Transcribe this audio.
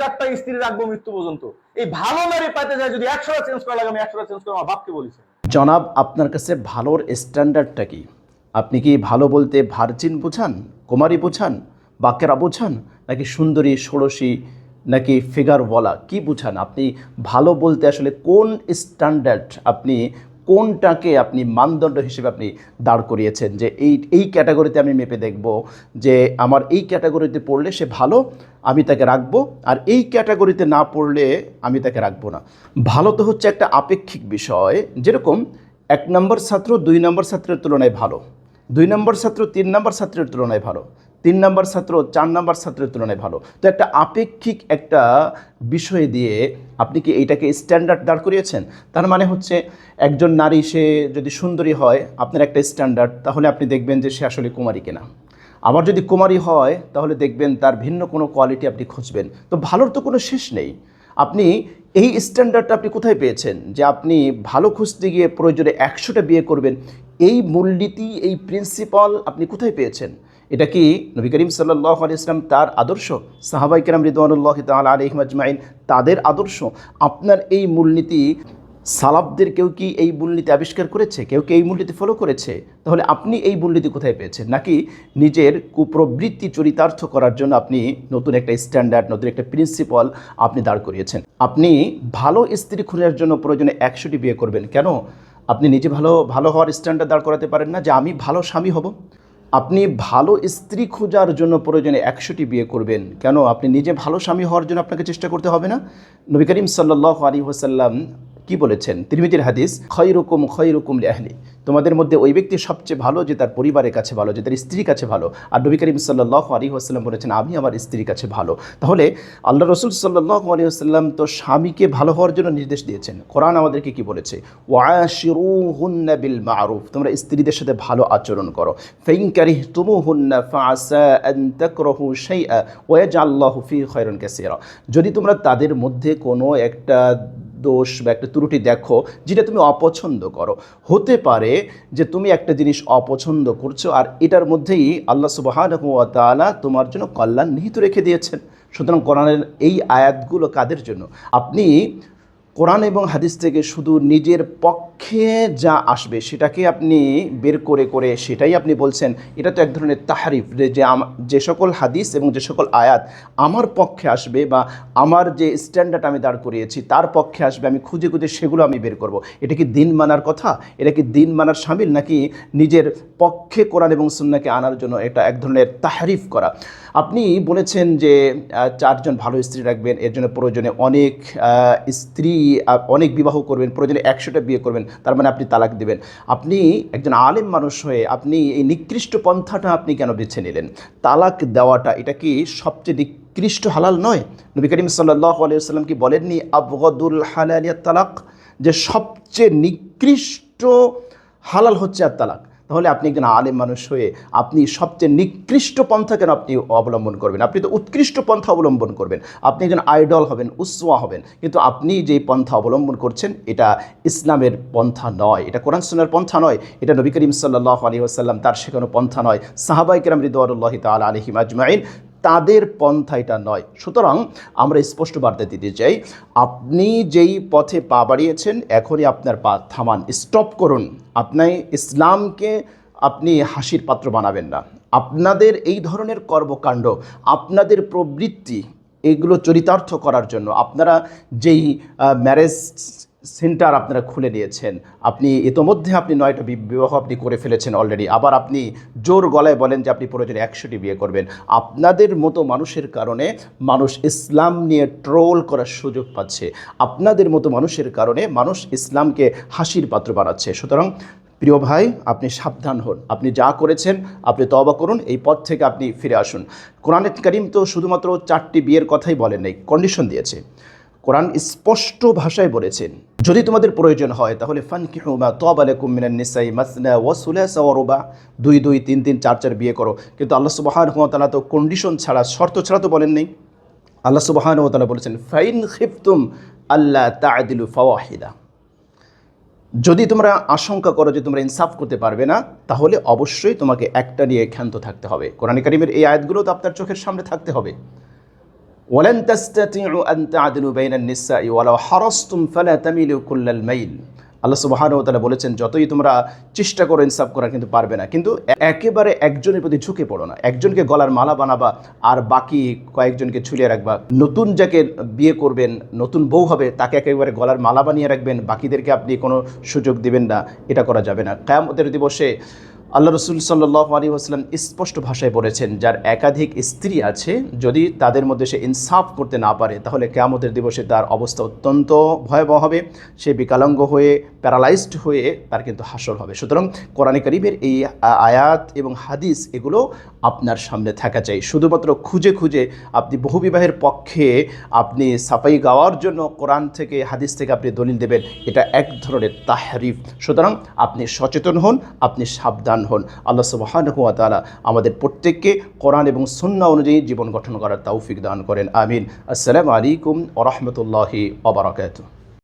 চারটা স্ত্রী রাখব মৃত্যু পর্যন্ত। এই ভালো নারী পাইতে যায় যদি একশোটা চেঞ্জ করা লাগে, আমি একশোটা চেঞ্জ করে আমার বাপকে বলেছি জনাব, আপনার কাছে ভালোর স্ট্যান্ডার্ডটা কি? আপনি কি ভালো বলতে ভার্জিন বোঝান, কুমারী বোঝান, বাকেরা বোঝান, নাকি সুন্দরী, ষোড়শী, নাকি ফিগার ফিগারওয়ালা কি বুঝান? আপনি ভালো বলতে আসলে কোন স্ট্যান্ডার্ড আপনি কোনটাকে আপনি মানদণ্ড হিসেবে আপনি দাঁড় করিয়েছেন? যে এই এই ক্যাটাগরিতে আমি মেপে দেখব যে আমার এই ক্যাটাগরিতে পড়লে সে ভালো, আমি তাকে রাখব, আর এই ক্যাটাগরিতে না পড়লে আমি তাকে রাখব না। ভালো তো হচ্ছে একটা আপেক্ষিক বিষয়, যেরকম এক নম্বর ছাত্র দুই নম্বর ছাত্রের তুলনায় ভালো, দুই নম্বর ছাত্র তিন নম্বর ছাত্রের তুলনায় ভালো। তিন নম্বর ছাত্র, চার নম্বর ছাত্রের তুলনায় ভালো। তো একটা আপেক্ষিক একটা বিষয় দিয়ে আপনি কি এইটাকে স্ট্যান্ডার্ড দাঁড় করিয়েছেন? তার মানে হচ্ছে একজন নারী, সে যদি সুন্দরী হয়, আপনার একটা স্ট্যান্ডার্ড তাহলে আপনি দেখবেন যে সে আসলে কুমারী কেনা। আবার যদি কুমারী হয়, তাহলে দেখবেন তার ভিন্ন কোনো কোয়ালিটি আপনি খুঁজবেন। তো ভালোর তো কোনো শেষ নেই। আপনি এই স্ট্যান্ডার্ডটা আপনি কোথায় পেয়েছেন? যে আপনি ভালো খুঁজতে গিয়ে প্রয়োজনে একশোটা বিয়ে করবেন, এই মূলনীতি, এই প্রিন্সিপাল আপনি কোথায় পেয়েছেন? এটা কি নবী করিম সাল্লাহ আলি ইসলাম তার আদর্শ? সাহাবাই কেরাম রিদওয়ানুল্লাহ তাল আলহিম আজমাইন তাদের আদর্শ? আপনার এই মূলনীতি সালাবদের কেউ কি এই মূলনীতি আবিষ্কার করেছে? কেউ কি এই মূলনীতি ফলো করেছে? তাহলে আপনি এই মূলনীতি কোথায় পেয়েছেন? নাকি নিজের কুপ্রবৃত্তি চরিতার্থ করার জন্য আপনি নতুন একটা স্ট্যান্ডার্ড নতুন একটা প্রিন্সিপাল আপনি দাঁড় করিয়েছেন? আপনি ভালো স্ত্রী খোঁজার জন্য প্রয়োজনে একশোটি বিয়ে করবেন। কেন? আপনি নিজে ভালো ভালো হওয়ার স্ট্যান্ডার্ড দাঁড় করাতে পারেন না যে আমি ভালো স্বামী হব? আপনি ভালো স্ত্রী খোঁজার জন্য প্রয়োজনে একশোটি বিয়ে করবেন। কেন? আপনি নিজে ভালো স্বামী হওয়ার জন্য আপনাকে চেষ্টা করতে হবে না? নবী করিম সাল্লাহ আলী হোসাল্লাম কি বলেছেন? তিরমিজির হাদিস খৈরকম খৈরকম আহলি তোমাদের মধ্যে ওই ব্যক্তি সবচেয়ে ভালো যে তার পরিবারের কাছে ভালো, যে তার স্ত্রীর কাছে ভালো। আর নবী করিম সাল্লাহ আলী আসাল্লাম বলেছেন, আমি আমার স্ত্রীর কাছে ভালো। তাহলে আল্লাহ রসুল সাল্লাহ আলী আসাল্লাম তো স্বামীকে ভালো হওয়ার জন্য নির্দেশ দিয়েছেন। কোরআন আমাদেরকে কি বলেছে? ওয়াশিরু হুন্না বিল মারুফ। তোমরা স্ত্রীদের সাথে ভালো আচরণ করো। ফেইনকারি তুমু হুন্না ফাসা আন্তাকরহু সেই ওয়াজ আল্লাহ ফি খয়রন যদি তোমরা তাদের মধ্যে কোনো একটা দোষ বা একটা ত্রুটি দেখো, যেটা তুমি অপছন্দ করো। হতে পারে যে তুমি একটা জিনিস অপছন্দ করছ আর এটার মধ্যেই আল্লাহ সুবাহানতালা তোমার জন্য কল্যাণ নিহিত রেখে দিয়েছেন। সুতরাং কোরআনের এই আয়াতগুলো কাদের জন্য? আপনি কোরআন এবং হাদিস থেকে শুধু নিজের পক্ষে যা আসবে সেটাকে আপনি বের করে করে সেটাই আপনি বলছেন, এটা তো এক ধরনের তাহারিফ যে যে সকল হাদিস এবং যে সকল আয়াত আমার পক্ষে আসবে বা আমার যে স্ট্যান্ডার্ড আমি দাঁড় করিয়েছি তার পক্ষে আসবে, আমি খুঁজে খুঁজে সেগুলো আমি বের করব। এটা কি দিন মানার কথা? এটা কি দিন মানার সামিল? নাকি নিজের পক্ষে কোরআন এবং সুন্নাকে আনার জন্য এটা এক ধরনের তাহারিফ করা? আপনি বলেছেন যে চারজন ভালো স্ত্রী রাখবেন, এর জন্য প্রয়োজনে অনেক স্ত্রী অনেক বিবাহ করবেন, প্রয়োজনে একশোটা বিয়ে করবেন, তার মানে আপনি তালাক দেবেন। আপনি একজন আলেম মানুষ হয়ে আপনি এই নিকৃষ্ট পন্থাটা আপনি কেন বেছে নিলেন? তালাক দেওয়াটা, এটা কি সবচেয়ে নিকৃষ্ট হালাল নয়? নবী করিম সাল্লাহ আলিয়াল্লাম কি বলেননি, আবগদুল হালালিয়া তালাক যে সবচেয়ে নিকৃষ্ট হালাল হচ্ছে আর তালাক। তাহলে আপনি একজন আলেম মানুষ হয়ে আপনি সবচেয়ে নিকৃষ্ট পন্থা কেন আপনি অবলম্বন করবেন? আপনি তো উৎকৃষ্ট পন্থা অবলম্বন করবেন। আপনি একজন আইডল হবেন, উসওয়া হবেন। কিন্তু আপনি যেই পন্থা অবলম্বন করছেন, এটা ইসলামের পন্থা নয়। এটা কোরআন সুনার পন্থা নয়। এটা নবী করিম সাল্লাহ আলী আসাল্লাম তার শেখানো পন্থা নয়। সাহাবাই কেরাম রিদুয়াল্লাহ তাল আলহিম আজমাইন তাদের পন্থা এটা নয়। সুতরাং আমরা স্পষ্ট বার্তা দিতে চাই, আপনি যেই পথে পা বাড়িয়েছেন, এখনই আপনার পা থামান। স্টপ করুন। আপনি ইসলামকে আপনি হাসির পাত্র বানাবেন না। আপনাদের এই ধরনের কর্মকাণ্ড, আপনাদের প্রবৃত্তি, এগুলো চরিতার্থ করার জন্য, আপনারা যেই ম্যারেজ সেন্টার আপনারা খুলে নিয়েছেন। আপনি ইতোমধ্যে আপনি নয়টা বিবাহ আপনি করে ফেলেছেন অলরেডি আবার আপনি জোর গলায় বলেন যে আপনি প্রয়োজনে একশোটি বিয়ে করবেন। আপনাদের মতো মানুষের কারণে মানুষ ইসলাম নিয়ে ট্রোল করার সুযোগ পাচ্ছে। আপনাদের মতো মানুষের কারণে মানুষ ইসলামকে হাসির পাত্র বানাচ্ছে। সুতরাং, প্রিয় ভাই, আপনি সাবধান হন। আপনি যা করেছেন, আপনি তবা করুন। এই পথ থেকে আপনি ফিরে আসুন। কোরআন করিম তো শুধুমাত্র চারটি বিয়ের কথাই বলেন নাই কন্ডিশন দিয়েছে। কোরআন স্পষ্ট ভাষায় বলেছেন, যদি তোমাদের প্রয়োজন হয়, তাহলে ফান কিহুমা তবালেকুম মিনান নিসাই মাসনা ওয়া সুলাসা ওয়া দুই দুই, তিন তিন, চার চার বিয়ে করো। কিন্তু আল্লাহ সুবহানাহু ওয়া তাআলা তো কন্ডিশন ছাড়া, শর্ত ছাড়া তো বলেন নেই। আল্লাহ সুবহানাহু ওয়া তাআলা বলেছেন, ফাইন খিফতুম আল্লাহ তা'দিলু ফাওয়াহিদা যদি তোমরা আশঙ্কা করো যে তোমরা ইনসাফ করতে পারবে না, তাহলে অবশ্যই তোমাকে একটা নিয়ে ক্ষান্ত থাকতে হবে। কোরআন কারিমের এই আয়াতগুলো তো আপনার চোখের সামনে থাকতে হবে। ওয়ালেন তাস্তাতিউ আন তাআদিলু বাইনান নিসাই ওয়ালাউ হারাসতুম ফালা তামিলু কুল্লাল মাইল। আল্লাহ সুবাহানও তালা বলেছেন, যতই তোমরা চেষ্টা করো ইনসাফ করা কিন্তু পারবে না। কিন্তু একেবারে একজনের প্রতি ঝুঁকে পড়ো না। একজনকে গলার মালা বানাবা আর বাকি কয়েকজনকে ছুলিয়ে রাখবা। নতুন যাকে বিয়ে করবেন, নতুন বউ হবে, তাকে একেবারে গলার মালা বানিয়ে রাখবেন। বাকিদেরকে আপনি কোনো সুযোগ দিবেন না। এটা করা যাবে না। কায়ামতের দিবসে আল্লাহ রসুল সাল্লাহ আলী আসলাম স্পষ্ট ভাষায় বলেছেন, যার একাধিক স্ত্রী আছে, যদি তাদের মধ্যে সে ইনসাফ করতে না পারে, তাহলে কেয়ামতের দিবসে তার অবস্থা অত্যন্ত ভয়াবহ হবে। সে বিকালাঙ্গ হয়ে, প্যারালাইজড হয়ে তার কিন্তু হাসর হবে। সুতরাং কোরআনে করিমের এই আয়াত এবং হাদিস এগুলো আপনার সামনে থাকা চাই। শুধুমাত্র খুঁজে খুঁজে আপনি বহুবিবাহের পক্ষে আপনি সাফাই গাওয়ার জন্য কোরআন থেকে, হাদিস থেকে আপনি দলিল দেবেন, এটা এক ধরনের তাহরিফ। সুতরাং আপনি সচেতন হন, আপনি সাবধান হন। আল্লাহ সুবাহানহুয়া তালা আমাদের প্রত্যেককে কোরআন এবং সন্না অনুযায়ী জীবন গঠন করার তৌফিক দান করেন। আমিন। আসসালামু আলাইকুম ওরহমতুল্লাহি অবরাকাত